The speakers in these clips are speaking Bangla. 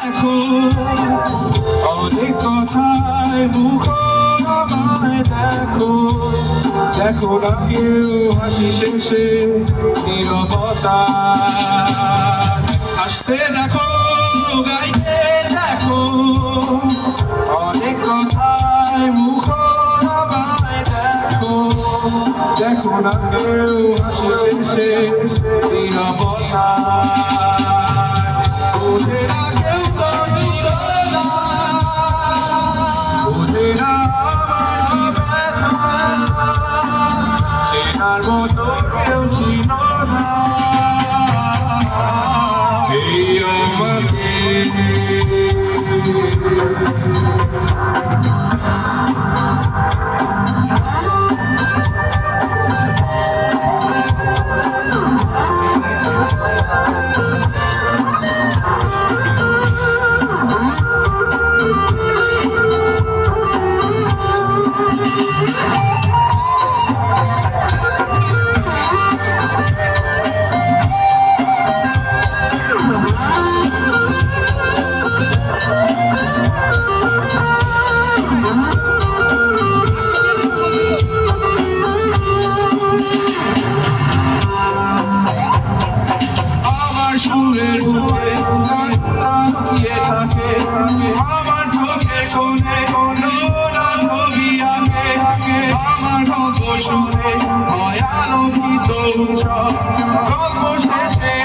দেখো অনেক কথায় মুখ আমায় দেখো। দেখো না কেউ হাসি শেষে নীরবতা। হাসতে দেখো, গাইতে দেখো। অনেক কথায় মুখ আমায় দেখো। দেখো না কেউ হাসি শেষে নীরবতা। উৎসব গল্প শেষে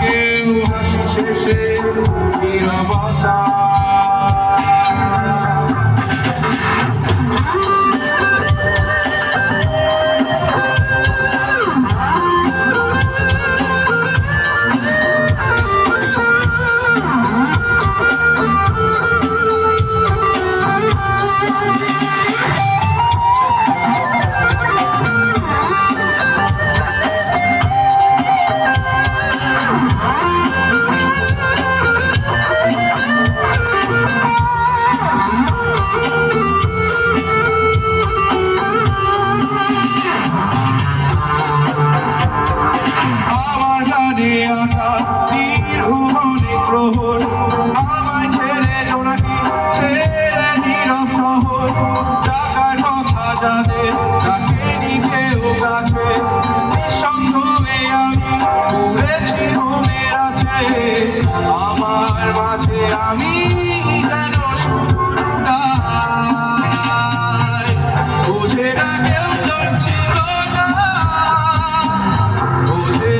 কেউ হাসি শেষে নীরবতা। যাদের ডাকেনি কেউ কাছে নিঃসঙ্গ আমি ঘুরেছি ঘুমের আছে। আমার মাঝে আমি যেন বুঝে না কেউ ছিল না। বোঝে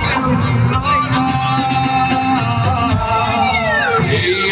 কেউ